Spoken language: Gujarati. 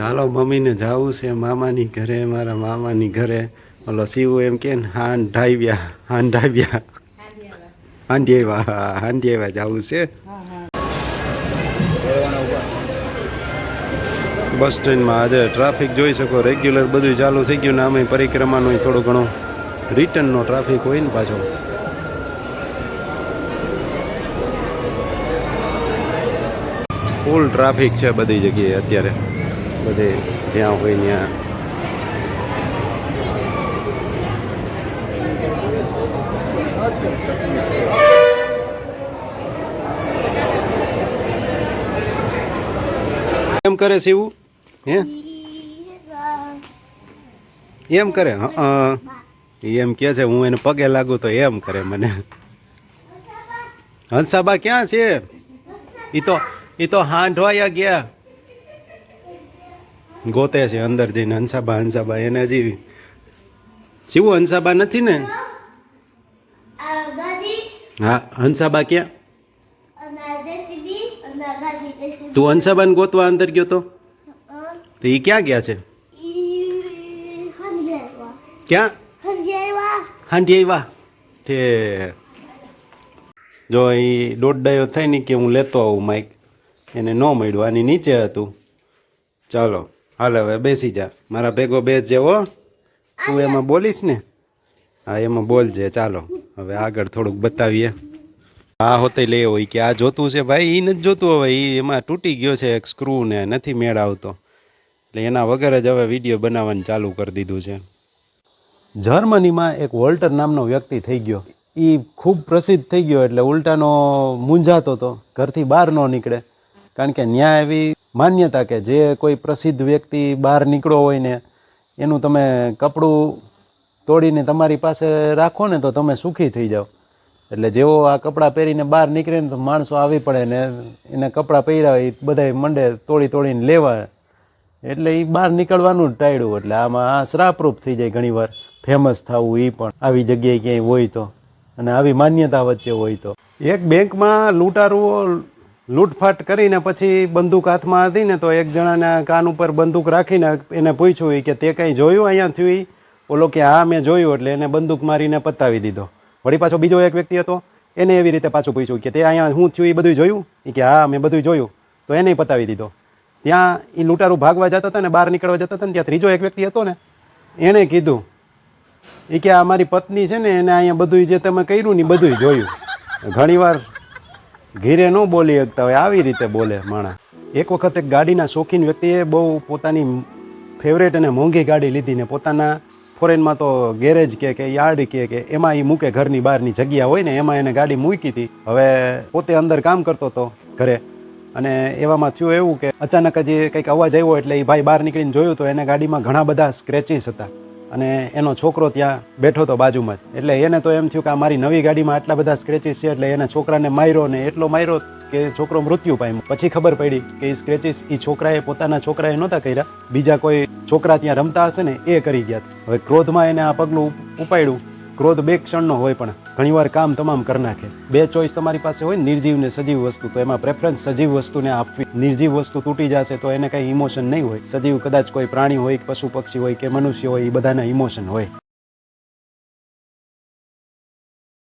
ચાલો મમ્મીને જવું છે મામાની ઘરે, મારા મામાની ઘરે. ઓલો શિવ એમ કે ને હાંઢાવ્યા ઢાવ્યા હાન ઢાવ્યા હાંડી આવ્યા. હાંડી જવું છે. બસ સ્ટેન્ડમાં આજે ટ્રાફિક જોઈ શકો, રેગ્યુલર બધું ચાલુ થઈ ગયું ને આમે પરિક્રમાનો થોડો ઘણો રિટર્નનો ટ્રાફિક હોય ને પાછો. ફૂલ ટ્રાફિક છે બધી જગ્યાએ અત્યારે. બધે જ્યાં હોય ત્યાં. એમ કરે શિવું હે? એમ કરે? એમ કે છે, હું એને પગે લાગુ તો એમ કરે મને. હંસાબા ક્યાં છે? એ તો એ તો હાંઢવાયા ગયા. ગોતે છે અંદર જઈને હંસાબા હંસાબા એને હજી જીવું હંસાબા નથી ને? હા, હંસાબા ક્યાં? તું હંસાબાને ગોતવા અંદર ગયો તો? તો એ ક્યાં ગયા છે? ક્યાં? હાંડી આવ્યા ઠે જો એ દોઢ ડાયો થાય ને કે હું લેતો આવું માઇક એને ન મળ્યું, આની નીચે હતું. ચાલો. હાલ હવે બેસી જા. મારા ભેગો બેસ જેવો તું એમાં બોલીશ ને? હા એમાં બોલજે ચાલો. હવે આગળ થોડુંક બતાવીએ. આ હોતે લે હોય કે આ જોતું છે ભાઈ એ નથી જોતું હવે એ એમાં તૂટી ગયો છે એક સ્ક્રૂ ને નથી મેળ આવતો એટલે એના વગર જ હવે વીડિયો બનાવવાનું ચાલુ કરી દીધું છે. જર્મનીમાં એક વોલ્ટર નામનો વ્યક્તિ થઈ ગયો. એ ખૂબ પ્રસિદ્ધ થઈ ગયો એટલે ઉલટાનો મૂંઝાતો હતો ઘરથી બહાર ન નીકળે. કારણ કે ન્યાય એવી માન્યતા કે જે કોઈ પ્રસિદ્ધ વ્યક્તિ બહાર નીકળો હોય ને, એનું તમે કપડું તોડીને તમારી પાસે રાખો ને, તો તમે સુખી થઈ જાઓ. એટલે જેવો આ કપડાં પહેરીને બહાર નીકળે ને, તો માણસો આવી પડે ને, એને કપડાં પહેર્યા હોય બધાય મંડે તોડી તોડીને લેવા. એટલે એ બહાર નીકળવાનું જ ટાળ્યું એટલે આમાં આ શ્રાપરૂપ થઈ જાય ઘણીવાર. ફેમસ થવું એ પણ, આવી જગ્યાએ ક્યાંય હોય તો. અને આવી માન્યતા વચ્ચે હોય તો. એક બેંકમાં લૂંટારુઓ લૂંટફાટ કરીને પછી બંદૂક હાથમાં હતી ને તો એક જણાના કાન ઉપર બંદૂક રાખીને એને પૂછ્યું કે, તે કંઈ જોયું અહીંયા થયું? ઓલો કે, હા, મેં જોયું એટલે એને બંદૂક મારીને પતાવી દીધો. વળી પાછો બીજો એક વ્યક્તિ હતો, એને એવી રીતે પાછું પૂછ્યું કે, તે અહીંયા હું થયું એ બધું જોયું? એ કે, હા, મેં બધું જોયું. તો એને પતાવી દીધો. ત્યાં એ લૂંટારું ભાગવા જતા હતા ને, બહાર નીકળવા જતા હતા ને ત્યાં ત્રીજો એક વ્યક્તિ હતો ને, એણે કીધું એ કે, આ મારી પત્ની છે ને, એને અહીંયા બધું જે તમે કર્યું ને બધું જોયું. ઘણીવાર ઘીરે ન બોલી શકતા હોય, આવી રીતે બોલે માણસ. એક વખત એક ગાડીના શોખીન વ્યક્તિએ બહુ પોતાની ફેવરેટ અને મોંઘી ગાડી લીધી ને પોતાના ફોરેનમાં તો ગેરેજ કે કે યાર્ડ કે કે એમાં એ મૂકે ઘરની બહારની જગ્યા હોય ને એમાં એને ગાડી મૂકી હતી. હવે પોતે અંદર કામ કરતો હતો ઘરે અને એવામાં થયું એવું કે અચાનક જ કંઈક અવાજ આવ્યો એટલે એ ભાઈ બહાર નીકળીને જોયું તો એને ગાડીમાં ઘણા બધા સ્ક્રેચીસ હતા. અને એનો છોકરો ત્યાં બેઠો હતો બાજુમાં જ. એટલે એને તો એમ થયું કે આ મારી નવી ગાડીમાં આટલા બધા સ્ક્રેચીસ છે, એટલે એને છોકરાને માર્યો ને એટલો માર્યો કે છોકરો મૃત્યુ પામ્યો. પછી ખબર પડી કે એ સ્ક્રેચીસ એ છોકરાએ પોતાના છોકરાએ નહોતા કર્યા. બીજા કોઈ છોકરા ત્યાં રમતા હશે ને એ કરી ગયા. હવે ક્રોધમાં એને આ પગલું ઉપાડ્યું ક્રોધ બે ક્ષણનો હોય પણ ઘણીવાર કામ તમામ કરી નાખે. બે ચોઈસ તમારી પાસે હોય નિર્જીવ ને સજીવ વસ્તુ, તો એમાં પ્રેફરન્સ સજીવ વસ્તુને આપવી. નિર્જીવ વસ્તુ તૂટી જશે તો એને કંઈ ઇમોશન નહીં હોય. સજીવ કદાચ કોઈ પ્રાણી હોય પશુ પક્ષી હોય કે મનુષ્ય હોય, એ બધાના ઇમોશન હોય.